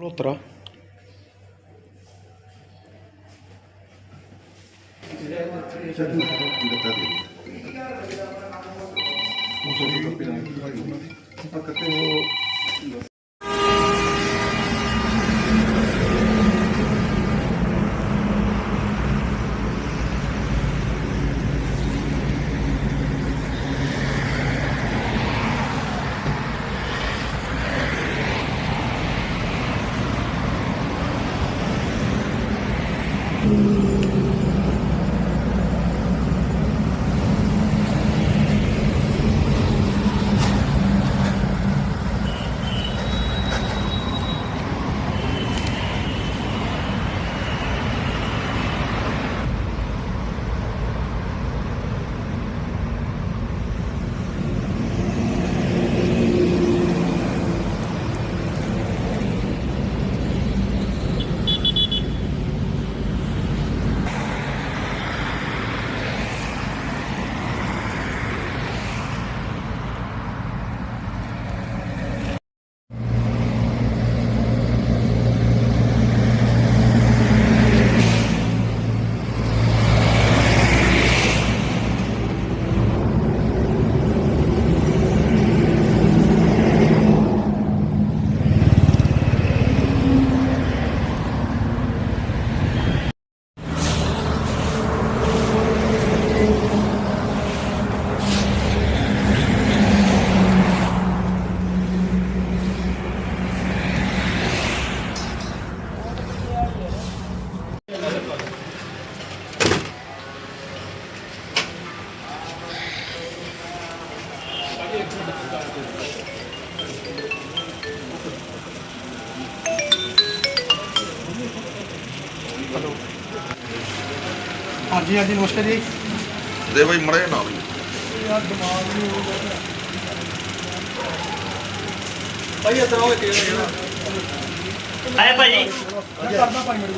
Lutra. mm -hmm. ਹਾਂਜੀ ਹਾਂਜੀ ਨਮਸਕਾਰ ਜੀ। ਦੇ ਬਈ ਮੜੇ ਨਾਲ। ਹੀ। ਭਾਈ ਇੱਧਰ ਆਓ ਇੱਕ ਆਏ ਭਾਜੀ ਕਰਦਾ ਭਾਈ ਮੇਰੇ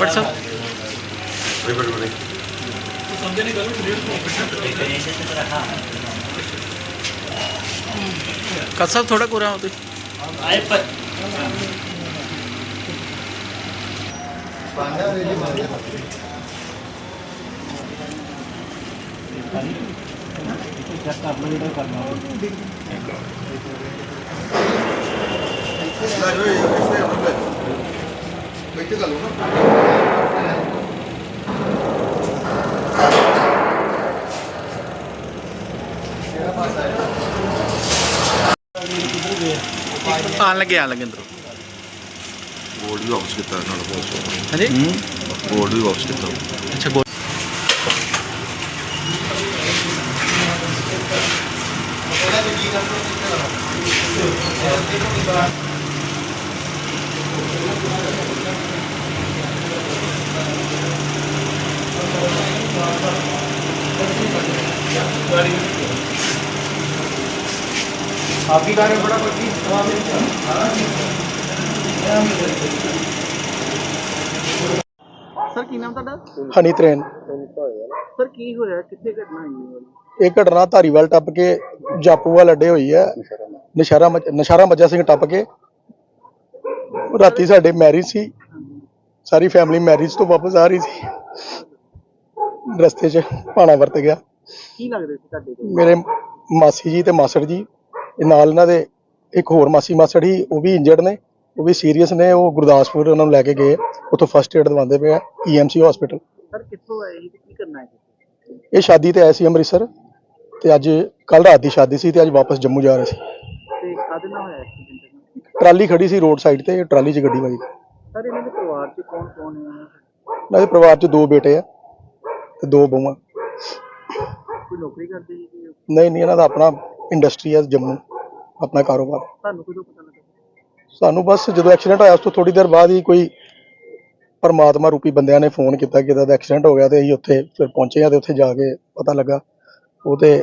ਬਟ ਸਰ ਬੜੇ ਬੜੇ ਬੜੇ ਸਾਹਿਬ ਥੋੜਾ ਕੋਰਾ ਹੋਤੇ ਆਏ ਪਰ ਲੈ ਜੋ ਇਹ ਕਿੱਥੇ ਆ ਲੈ ਬੈਠੇ ਗੱਲ ਨਾ ਆਣ ਲੱਗੇ ਆਣ ਲੱਗੇ ਅੰਦਰੋਂ ਗੋਲਡ ਵੀ ਵਾਪਸ ਕੀਤਾ ਨਾਲ ਬਹੁਤ ਹਾਂਜੀ ਗੋਲਡ ਵੀ ਵਾਪਸ ਕੀਤਾ ਅੱਛਾ ਗੋ आप ही कार्य बड़ा पड़ती ਸਰ ਕੀ ਨਾਮ ਤੁਹਾਡਾ? ਹਨੀ ਤਰੇਨ। ਸਰ ਕੀ ਹੋਇਆ? ਕਿੱਥੇ ਘਟਨਾ ਹੋਈ ਇਹ ਘਟਨਾ ਧਾਰੀਵਾਲ ਟੱਪ ਕੇ ਜਾਪੂਵਾਲ ਅੱਡੇ ਹੋਈ ਹੈ। ਨਸ਼ਾਰਾ ਮੱਜਾ ਸਿੰਘ ਟੱਪ ਕੇ। ਰਾਤੀ ਸਾਡੇ ਮੈਰਿਜ ਸੀ। ਸਾਰੀ ਫੈਮਿਲੀ ਮੈਰਿਜ ਤੋਂ ਵਾਪਸ ਆ ਰਹੀ ਸੀ। ਰਸਤੇ 'ਚ ਪਾਣਾ ਵਰਤ ਗਿਆ। ਕੀ ਲੱਗਦਾ ਸੀ ਤੁਹਾਡੇ ਮੇਰੇ ਮਾਸੀ ਜੀ ਤੇ ਮਾਸੜ ਜੀ। ਨਾਲ ਇਹਨਾਂ ਦੇ ਇੱਕ ਹੋਰ ਮਾਸੀ ਮਾਸੜ ਹੀ ਉਹ ਵੀ ਇੰਜਰਡ ਨੇ। ਉਹ ਵੀ ਸੀਰੀਅਸ ਨੇ ਉਹ ਗੁਰਦਾਸਪੁਰ ਉਹਨਾਂ ਨੂੰ ਲੈ ਕੇ ਗਏ। ਉੱਥੋਂ ਫਸਟ ਏਡ ਦਵਾਉਂਦੇ ਪਏ ਆ ਈਐਮਸੀ ਹਸਪੀਟਲ ਸਰ ਕਿੱਥੋਂ ਆਏ ਸੀ ਤੇ ਕੀ ਕਰਨਾ ਹੈ ਇਹ ਸ਼ਾਦੀ ਤੇ ਆਏ ਸੀ ਅੰਮ੍ਰਿਤਸਰ ਤੇ ਅੱਜ ਕੱਲ ਰਾਤ ਦੀ ਸ਼ਾਦੀ ਸੀ ਤੇ ਅੱਜ ਵਾਪਸ ਜੰਮੂ ਜਾ ਰਹੇ ਸੀ। ਤੇ ਕਾਹਦੇ ਨਾਲ ਹੋਇਆ ਐਕਸੀਡੈਂਟ ਟਰਾਲੀ ਖੜੀ ਸੀ ਰੋਡ ਸਾਈਡ ਤੇ ਟਰਾਲੀ 'ਚ ਗੱਡੀ ਵੱਜੀ। ਸਰ ਇਹਨਾਂ ਦੇ ਪਰਿਵਾਰ 'ਚ ਕੌਣ ਕੌਣ ਹੈ ਇਹਨਾਂ ਦੇ ਪਰਿਵਾਰ 'ਚ ਦੋ ਬੇਟੇ ਆ ਤੇ ਦੋ ਬਹੂਆਂ। ਕੋਈ ਨੌਕਰੀ ਕਰਦੇ ਨਹੀਂ ਨਹੀਂ ਇਹਨਾਂ ਦਾ ਆਪਣਾ ਇੰਡਸਟਰੀ ਹੈ ਜੰਮੂ ਆਪਣਾ ਕਾਰੋਬਾਰ। ਤੁਹਾਨੂੰ ਕਦੋਂ ਪਤਾ ਸਾਨੂੰ ਬਸ ਜਦੋਂ ਐਕਸੀਡੈਂਟ ਹੋਇਆ ਉਸ ਤੋਂ ਥੋੜੀ ਦੇਰ ਬਾਅਦ ਹੀ ਕੋਈ ਪਰਮਾਤਮਾ ਰੂਪੀ ਬੰਦਿਆਂ ਨੇ ਫੋਨ ਕੀਤਾ ਕਿ ਇਹਦਾ ਦਾ ਐਕਸੀਡੈਂਟ ਹੋ ਗਿਆ ਤੇ ਅਸੀਂ ਉੱਥੇ ਫਿਰ ਪਹੁੰਚੇ ਆ ਤੇ ਉੱਥੇ ਜਾ ਕੇ ਪਤਾ ਲੱਗਾ। ਉਹ ਤੇ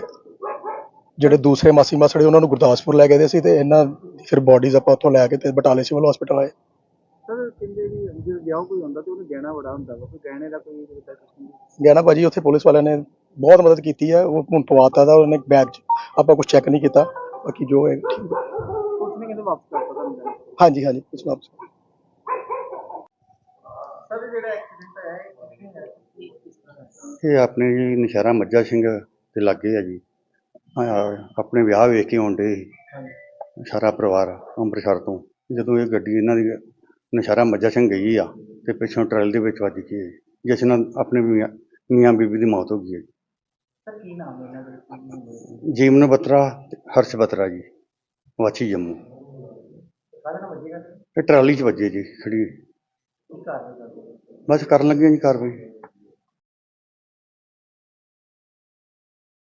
ਜਿਹੜੇ ਦੂਸਰੇ ਮਾਸੀ ਮਾਸੜੇ ਉਹਨਾਂ ਨੂੰ ਗੁਰਦਾਸਪੁਰ ਲੈ ਗਏ ਸੀ ਤੇ ਇਹਨਾਂ ਫਿਰ ਬਾਡੀਜ਼ ਆਪਾਂ ਉੱਥੋਂ ਲੈ ਕੇ ਤੇ ਬਟਾਲੇ ਸਿਵਲ ਹਸਪੀਟਲ ਆਏ। ਸਰ ਕਹਿੰਦੇ ਵੀ ਜਦੋਂ ਵਿਆਹ ਕੋਈ ਹੁੰਦਾ ਤੇ ਉਹਨੂੰ ਗਹਿਣਾ ਬੜਾ ਹੁੰਦਾ ਵਾ ਕੋਈ ਗਹਿਣੇ ਦਾ ਕੋਈ ਉਹਦਾ ਕੁਛ ਨਹੀਂ। ਗਿਆ ਨਾ ਭਾਜੀ ਉੱਥੇ ਪੁਲਿਸ ਵਾਲਿਆਂ ਨੇ ਬਹੁਤ ਮਦਦ ਕੀਤੀ ਹੈ ਉਹ ਹੁਣ ਪਵਾਤਾ ਦਾ ਉਹਨੇ ਬੈਗ 'ਚ ਆਪਾਂ ਕੁਝ ਚੈੱਕ ਨਹੀਂ ਕੀਤਾ ਬਾਕੀ ਜੋ ਹੈ ਠੀਕ ਹੈ ਪੁਲਿਸ ਨੇ ਕਹਿੰਦੇ ਵਾਪਸ? ਹਾਂਜੀ ਹਾਂਜੀ ਕੁਛ ਵਾਪਸ ਸਰ ਜਿਹੜਾ ਐਕਸੀਡੈਂਟ ਹੋਇਆ ਇਹ ਹੈ ਆਪਣੇ ਜੀ ਨਸ਼ਹਿਰਾ ਮੱਝਾ ਸਿੰਘ ਦੇ ਲਾਗੇ ਆ ਜੀ। ਹਾਂ, ਆਪਣੇ ਵਿਆਹ ਵੇਖ ਕੇ ਆਉਂਦੇ ਸਾਰਾ ਪਰਿਵਾਰ ਅੰਮ੍ਰਿਤਸਰ ਤੋਂ। ਜਦੋਂ ਇਹ ਗੱਡੀ ਇਹਨਾਂ ਦੀ ਨਸ਼ਹਿਰਾ ਮੱਝਾ ਸਿੰਘ ਗਈ ਆ ਤੇ ਪਿੱਛੋਂ ਟਰੈਲ ਦੇ ਵਿੱਚ ਵੱਜ ਗਈ ਹੈ, ਜਿਸ ਨਾਲ ਆਪਣੇ ਮੀਆਂ ਮੀਆਂ ਬੀਬੀ ਦੀ ਮੌਤ ਹੋ ਗਈ ਹੈ ਸਰ ਕੀ ਨਾਮ ਹੈ ਇਹਨਾਂ ਦਾ? ਕੀ ਨਾਮ ਹੈ? ਜੀਵਨ ਬਤਰਾ ਤੇ ਹਰਸ਼ ਬਤਰਾ ਜੀ। ਵਾਚੀ ਜੰਮੂ। ਕਾਹਦੇ ਨਾਲ ਵੱਜੇਗਾ ਸਰ? ਇਹ ਟਰਾਲੀ 'ਚ ਵੱਜੇ ਜੀ ਖੜੀ ਕੀ ਕਾਰਨ ਹੈ? ਬਸ ਕਰਨ ਲੱਗੇ ਜੀ ਕਾਰਵਾਈ।